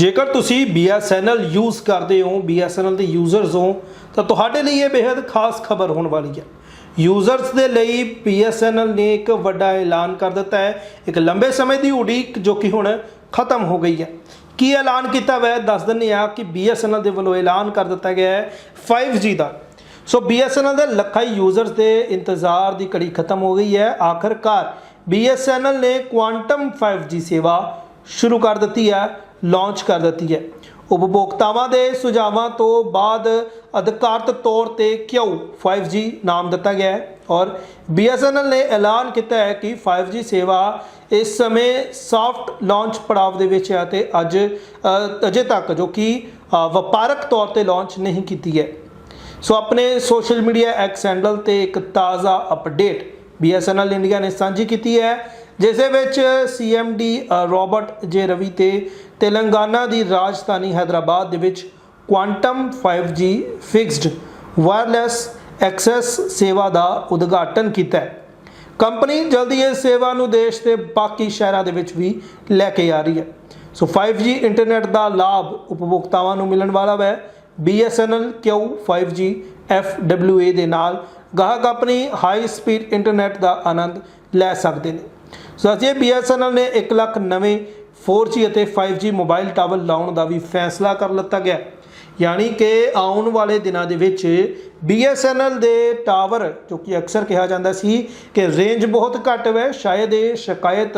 ਜੇਕਰ ਤੁਸੀਂ BSNL use ਕਰਦੇ ਹੋ BSNL ਦੇ ਯੂਜ਼ਰਸ ਹੋ, ਤਾਂ ਤੁਹਾਡੇ ਲਈ ਇਹ ਬੇहद ਖਾਸ ਖਬਰ ਹੋਣ ਵਾਲੀ ਹੈ। ਯੂਜ਼ਰਸ ਦੇ ਲਈ BSNL ਨੇ ਇੱਕ ਵੱਡਾ ਐਲਾਨ ਕਰ ਦਿੱਤਾ ਹੈ। ਇੱਕ ਲੰਬੇ ਸਮੇਂ ਦੀ ਉਡੀਕ ਜੋ ਕਿ ਹੁਣ ਖਤਮ ਹੋ ਗਈ ਹੈ। ਕੀ ਐਲਾਨ ਕੀਤਾ ਹੋਇਆ ਦੱਸ ਦਿੰਦੇ ਆ ਕਿ BSNL ਦੇ ਵੱਲੋਂ ਐਲਾਨ ਕਰ ਦਿੱਤਾ ਗਿਆ ਹੈ 5G ਦਾ। ਸੋ BSNL ਦੇ ਲੱਖਾਂ ਯੂਜ਼ਰਸ ਦੇ ਇੰਤਜ਼ਾਰ ਦੀ ਘੜੀ ਖਤਮ ਹੋ ਗਈ ਹੈ। ਆਖਰਕਾਰ BSNL ਨੇ ਕੁਆਂਟਮ 5G ਸੇਵਾ ਸ਼ੁਰੂ ਕਰ ਦਿੱਤੀ ਹੈ। ਲਾਂਚ ਕਰ ਦਿੱਤੀ ਹੈ। ਉਪਭੋਗਤਾਵਾਂ ਦੇ ਸੁਝਾਵਾਂ ਤੋਂ ਬਾਅਦ ਅਧਿਕਾਰਤ ਤੌਰ ਤੇ ਕਿਉਂ 5G ਨਾਮ ਦਿੱਤਾ ਗਿਆ ਹੈ ਔਰ BSNL ਨੇ ਐਲਾਨ ਕੀਤਾ ਹੈ ਕਿ 5G ਸੇਵਾ ਇਸ ਸਮੇਂ ਸੌਫਟ ਲਾਂਚ ਪੜਾਅ ਦੇ ਵਿੱਚ ਹੈ ਤੇ ਅੱਜ ਅਜੇ ਤੱਕ ਜੋ ਕਿ ਵਪਾਰਕ ਤੌਰ ਤੇ ਲਾਂਚ ਨਹੀਂ ਕੀਤੀ ਹੈ। ਸੋ ਆਪਣੇ ਸੋਸ਼ਲ ਮੀਡੀਆ ਐਕਸ ਹੈਂਡਲ ਤੇ ਇੱਕ ਤਾਜ਼ਾ ਅਪਡੇਟ BSNL ਇੰਡੀਆ ਨੇ ਸਾਂਝੀ ਕੀਤੀ ਹੈ। ਜਿਸ ਦੇ ਵਿੱਚ ਸੀਐਮਡੀ ਰੋਬਰਟ ਜੇ ਰਵੀ ਤੇ ਤੇਲੰਗਾਨਾ ਦੀ ਰਾਜਧਾਨੀ ਹైదరాబాద్ ਦੇ ਵਿੱਚ quantum 5G fixed wireless access ਸੇਵਾ ਦਾ ਉਦਘਾਟਨ ਕੀਤਾ ਕੰਪਨੀ ਜਲਦੀ ਇਸ ਸੇਵਾ ਨੂੰ ਦੇਸ਼ ਦੇ ਬਾਕੀ ਸ਼ਹਿਰਾਂ ਦੇ ਵਿੱਚ ਵੀ ਲੈ ਕੇ ਆ ਰਹੀ ਹੈ। ਸੋ 5G ਇੰਟਰਨੈਟ ਦਾ ਲਾਭ ਉਪਭੋਗਤਾਵਾਂ ਨੂੰ ਮਿਲਣ ਵਾਲਾ ਹੈ BSNL ਕਿਉ 5G FWA ਦੇ ਨਾਲ ਗਾਹਕ ਆਪਣੀ ਹਾਈ ਸਪੀਡ ਇੰਟਰਨੈਟ ਦਾ ਆਨੰਦ ਲੈ ਸਕਦੇ ਨੇ। ਸੋ ਅਜੇ BSNL ਨੇ 1 ਲੱਖ ਨਵੇਂ 4G ਅਤੇ 5G ਮੋਬਾਈਲ ਟਾਵਰ ਲਾਉਣ ਦਾ ਵੀ ਫੈਸਲਾ ਕਰ ਲਿੱਤਾ ਗਿਆ। ਯਾਨੀ ਕਿ ਆਉਣ ਵਾਲੇ ਦਿਨਾਂ ਦੇ ਵਿੱਚ BSNL ਦੇ ਟਾਵਰ ਜੋ ਕਿ ਅਕਸਰ ਕਿਹਾ ਜਾਂਦਾ ਸੀ ਕਿ ਰੇਂਜ ਬਹੁਤ ਘੱਟ ਹੈ ਸ਼ਾਇਦ ਇਹ ਸ਼ਿਕਾਇਤ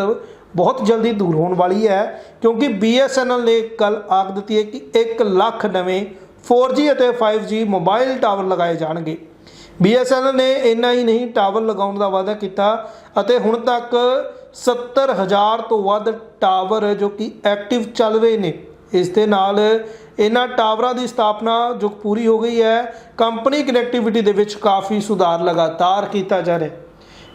ਬਹੁਤ ਜਲਦੀ ਦੂਰ ਹੋਣ ਵਾਲੀ ਹੈ, ਕਿਉਂਕਿ BSNL ਨੇ ਕੱਲ ਆਖ ਦਿੱਤੀ ਹੈ ਕਿ 1 ਲੱਖ ਨਵੇਂ 4G ਅਤੇ 5G ਮੋਬਾਈਲ ਟਾਵਰ ਲਗਾਏ ਜਾਣਗੇ। BSNL ਨੇ ਇੰਨਾ ਹੀ ਨਹੀਂ ਟਾਵਰ ਲਗਾਉਣ ਦਾ ਵਾਅਦਾ ਕੀਤਾ ਅਤੇ ਹੁਣ ਤੱਕ 70000 ਤੋਂ ਵੱਧ ਟਾਵਰ ਜੋ ਕਿ ਐਕਟਿਵ ਚੱਲ ਰਹੇ ਨੇ। ਇਸ ਦੇ ਨਾਲ ਇਹਨਾਂ ਟਾਵਰਾਂ ਦੀ ਸਥਾਪਨਾ ਜੋ ਪੂਰੀ ਹੋ ਗਈ ਹੈ, ਕੰਪਨੀ ਕਨੈਕਟੀਵਿਟੀ ਦੇ ਵਿੱਚ ਕਾਫੀ ਸੁਧਾਰ ਲਗਾਤਾਰ ਕੀਤਾ ਜਾ ਰਿਹਾ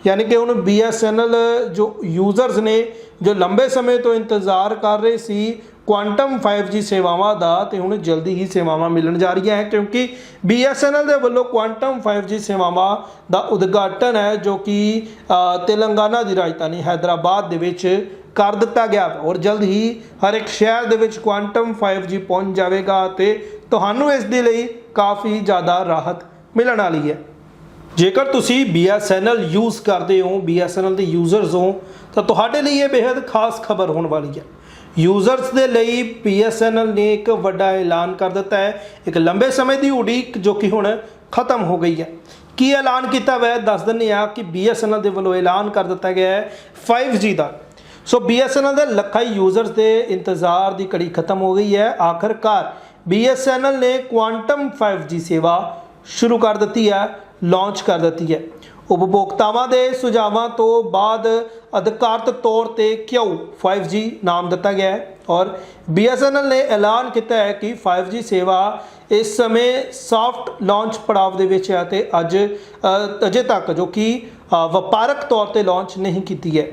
ਯਾਨੀ ਕਿ ਹੁਣ BSNL ਜੋ ਯੂਜ਼ਰਸ ਨੇ, ਜੋ ਲੰਬੇ ਸਮੇਂ ਤੋਂ ਇੰਤਜ਼ਾਰ ਕਰ ਰਹੇ ਸੀ ਕੁਆਂਟਮ 5G ਸੇਵਾਵਾਂ ਦਾ ਤੇ ਹੁਣ ਜਲਦੀ ਹੀ ਸੇਵਾਵਾਂ ਮਿਲਣ ਜਾ ਰਹੀਆਂ ਹੈ, ਕਿਉਂਕਿ BSNL ਦੇ ਵੱਲੋਂ ਕੁਆਂਟਮ 5G ਸੇਵਾਵਾਂ ਦਾ ਉਦਘਾਟਨ ਹੈ, ਜੋ ਕਿ ਤੇਲੰਗਾਨਾ ਦੀ ਰਾਜਧਾਨੀ ਹైదరాబాద్ ਦੇ ਵਿੱਚ ਕਰ ਦਿੱਤਾ ਗਿਆ ਔਰ ਜਲਦ ਹੀ ਹਰ ਇੱਕ ਸ਼ਹਿਰ ਦੇ ਵਿੱਚ ਕੁਆਂਟਮ 5G ਪਹੁੰਚ ਜਾਵੇਗਾ ਤੇ ਤੁਹਾਨੂੰ ਇਸ ਦੇ ਲਈ ਕਾਫੀ ਜ਼ਿਆਦਾ ਰਾਹਤ ਮਿਲਣ ਵਾਲੀ ਹੈ। ਜੇਕਰ ਤੁਸੀਂ BSNL ਯੂਜ਼ ਕਰਦੇ ਹੋ BSNL ਦੇ ਯੂਜ਼ਰਸ ਹੋ, ਤਾਂ ਤੁਹਾਡੇ ਲਈ ਇਹ ਬੇहद ਖਾਸ ਖਬਰ ਹੋਣ ਵਾਲੀ ਹੈ। ਯੂਜ਼ਰਸ ਦੇ ਲਈ BSNL ਨੇ ਇੱਕ ਵੱਡਾ ਐਲਾਨ ਕਰ ਦਿੱਤਾ ਹੈ। ਇੱਕ ਲੰਬੇ ਸਮੇਂ ਦੀ ਉਡੀਕ ਜੋ ਕਿ ਹੁਣ ਖਤਮ ਹੋ ਗਈ ਹੈ। ਕੀ ਐਲਾਨ ਕੀਤਾ ਹੋਇਆ ਦੱਸ ਦਿੰਦੇ ਆ ਕਿ BSNL ਦੇ ਵੱਲੋਂ ਐਲਾਨ ਕਰ ਦਿੱਤਾ ਗਿਆ ਹੈ 5G ਦਾ। ਸੋ BSNL ਦੇ ਲੱਖਾਂ ਯੂਜ਼ਰਸ ਦੇ ਇੰਤਜ਼ਾਰ ਦੀ ਘੜੀ ਖਤਮ ਹੋ ਗਈ ਹੈ। ਆਖਰਕਾਰ BSNL ਨੇ ਕੁਆਂਟਮ 5G ਸੇਵਾ ਸ਼ੁਰੂ ਕਰ ਦਿੱਤੀ ਹੈ ਲਾਂਚ ਕਰ ਦਿੱਤੀ ਹੈ। ਉਪਭੋਗਤਾਵਾਂ ਦੇ ਸੁਝਾਵਾਂ ਤੋਂ ਬਾਅਦ ਅਧਿਕਾਰਤ ਤੌਰ ਤੇ ਕਿਉਂ 5G ਨਾਮ ਦਿੱਤਾ ਗਿਆ ਹੈ ਔਰ BSNL ਨੇ ਐਲਾਨ ਕੀਤਾ ਹੈ ਕਿ 5G ਸੇਵਾ ਇਸ ਸਮੇਂ ਸੌਫਟ ਲਾਂਚ ਪੜਾਵ ਦੇ ਵਿੱਚ ਹੈ ਤੇ ਅੱਜ ਅਜੇ ਤੱਕ ਜੋ ਕਿ ਵਪਾਰਕ ਤੌਰ ਤੇ ਲਾਂਚ ਨਹੀਂ ਕੀਤੀ ਹੈ।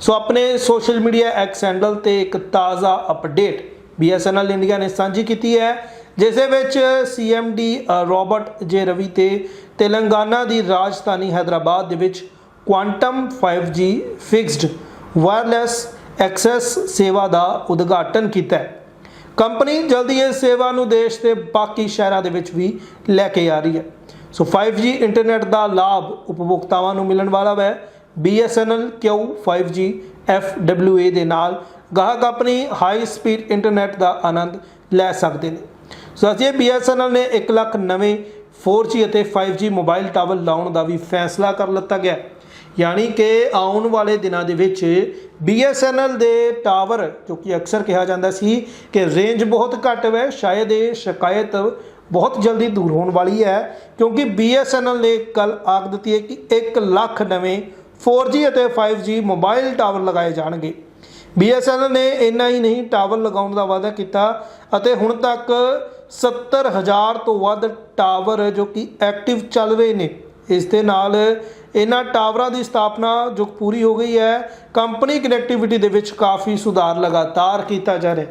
ਸੋ ਆਪਣੇ ਸੋਸ਼ਲ ਮੀਡੀਆ ਐਕਸ ਹੈਂਡਲ ਤੇ ਇੱਕ ਤਾਜ਼ਾ ਅਪਡੇਟ BSNL ਇੰਡੀਆ ਨੇ ਸਾਂਝੀ ਕੀਤੀ ਹੈ। ਜਿਸ ਦੇ ਵਿੱਚ ਸੀਐਮਡੀ ਰੋਬਰਟ ਜੇ ਰਵੀ ਤੇ ਤੇਲੰਗਾਨਾ ਦੀ ਰਾਜਧਾਨੀ ਹైదరాబాద్ ਦੇ ਵਿੱਚ quantum 5G fixed wireless access ਸੇਵਾ ਦਾ ਉਦਘਾਟਨ ਕੀਤਾ ਹੈ। ਕੰਪਨੀ ਜਲਦੀ ਇਸ ਸੇਵਾ ਨੂੰ ਦੇਸ਼ ਦੇ ਬਾਕੀ ਸ਼ਹਿਰਾਂ ਦੇ ਵਿੱਚ ਵੀ ਲੈ ਕੇ ਆ ਰਹੀ ਹੈ। ਸੋ 5G ਇੰਟਰਨੈਟ ਦਾ ਲਾਭ ਉਪਭੋਗਤਾਵਾਂ ਨੂੰ ਮਿਲਣ ਵਾਲਾ ਹੈ BSNL Q 5G FWA ਦੇ ਨਾਲ ਗਾਹਕ ਆਪਣੀ ਹਾਈ ਸਪੀਡ ਇੰਟਰਨੈਟ ਦਾ ਆਨੰਦ ਲੈ ਸਕਦੇ ਨੇ। ਸੋ ਅਜੇ BSNL ਨੇ 1 ਲੱਖ ਨਵੇਂ 4G ਅਤੇ 5G ਮੋਬਾਈਲ ਟਾਵਰ ਲਾਉਣ ਦਾ ਵੀ ਫੈਸਲਾ ਕਰ ਲਿੱਤਾ ਗਿਆ। ਯਾਨੀ ਕਿ ਆਉਣ ਵਾਲੇ ਦਿਨਾਂ ਦੇ ਵਿੱਚ BSNL ਦੇ ਟਾਵਰ ਜੋ ਕਿ ਅਕਸਰ ਕਿਹਾ ਜਾਂਦਾ ਸੀ ਕਿ ਰੇਂਜ ਬਹੁਤ ਘੱਟ ਹੈ ਸ਼ਾਇਦ ਇਹ ਸ਼ਿਕਾਇਤ ਬਹੁਤ ਜਲਦੀ ਦੂਰ ਹੋਣ ਵਾਲੀ ਹੈ, ਕਿਉਂਕਿ BSNL ਨੇ ਕੱਲ ਆਖ ਦਿੱਤੀ ਹੈ ਕਿ 1 ਲੱਖ ਨਵੇਂ 4G ਅਤੇ 5G ਮੋਬਾਈਲ ਟਾਵਰ ਲਗਾਏ ਜਾਣਗੇ। BSNL ਨੇ ਇੰਨਾ ਹੀ ਨਹੀਂ, ਟਾਵਰ ਲਗਾਉਣ ਦਾ ਵਾਅਦਾ ਕੀਤਾ ਅਤੇ ਹੁਣ ਤੱਕ 70000 ਤੋਂ ਵੱਧ ਟਾਵਰ ਜੋ ਕਿ ਐਕਟਿਵ ਚੱਲ ਰਹੇ ਨੇ, ਇਸ ਦੇ ਨਾਲ ਇਹਨਾਂ ਟਾਵਰਾਂ ਦੀ ਸਥਾਪਨਾ ਜੋ ਪੂਰੀ ਹੋ ਗਈ ਹੈ, ਕੰਪਨੀ ਕਨੈਕਟੀਵਿਟੀ ਦੇ ਵਿੱਚ ਕਾਫੀ ਸੁਧਾਰ ਲਗਾਤਾਰ ਕੀਤਾ ਜਾ ਰਿਹਾ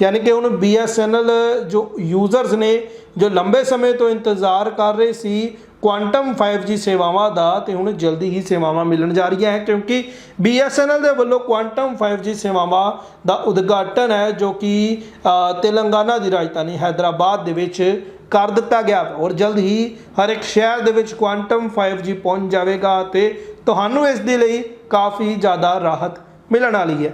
ਯਾਨੀ ਕਿ ਹੁਣ BSNL ਜੋ ਯੂਜ਼ਰਸ ਨੇ, ਜੋ ਲੰਬੇ ਸਮੇਂ ਤੋਂ ਇੰਤਜ਼ਾਰ ਕਰ ਰਹੇ ਸੀ ਕੁਆਂਟਮ 5G ਸੇਵਾਵਾਂ ਦਾ ਤੇ ਹੁਣ ਜਲਦੀ ਹੀ ਸੇਵਾਵਾਂ ਮਿਲਣ ਜਾ ਰਹੀਆਂ ਹੈ, ਕਿਉਂਕਿ BSNL ਦੇ ਵੱਲੋਂ ਕੁਆਂਟਮ 5G ਸੇਵਾਵਾਂ ਦਾ ਉਦਘਾਟਨ ਹੈ, ਜੋ ਕਿ ਤੇਲੰਗਾਨਾ ਦੀ ਰਾਜਧਾਨੀ ਹੈਦਰਾਬਾਦ ਦੇ ਵਿੱਚ ਕਰ ਦਿੱਤਾ ਗਿਆ ਔਰ ਜਲਦ ਹੀ ਹਰ ਇੱਕ ਸ਼ਹਿਰ ਦੇ ਵਿੱਚ ਕੁਆਂਟਮ 5G ਪਹੁੰਚ ਜਾਵੇਗਾ ਤੇ ਤੁਹਾਨੂੰ ਇਸ ਦੇ ਲਈ ਕਾਫੀ ਜ਼ਿਆਦਾ ਰਾਹਤ ਮਿਲਣ ਵਾਲੀ ਹੈ।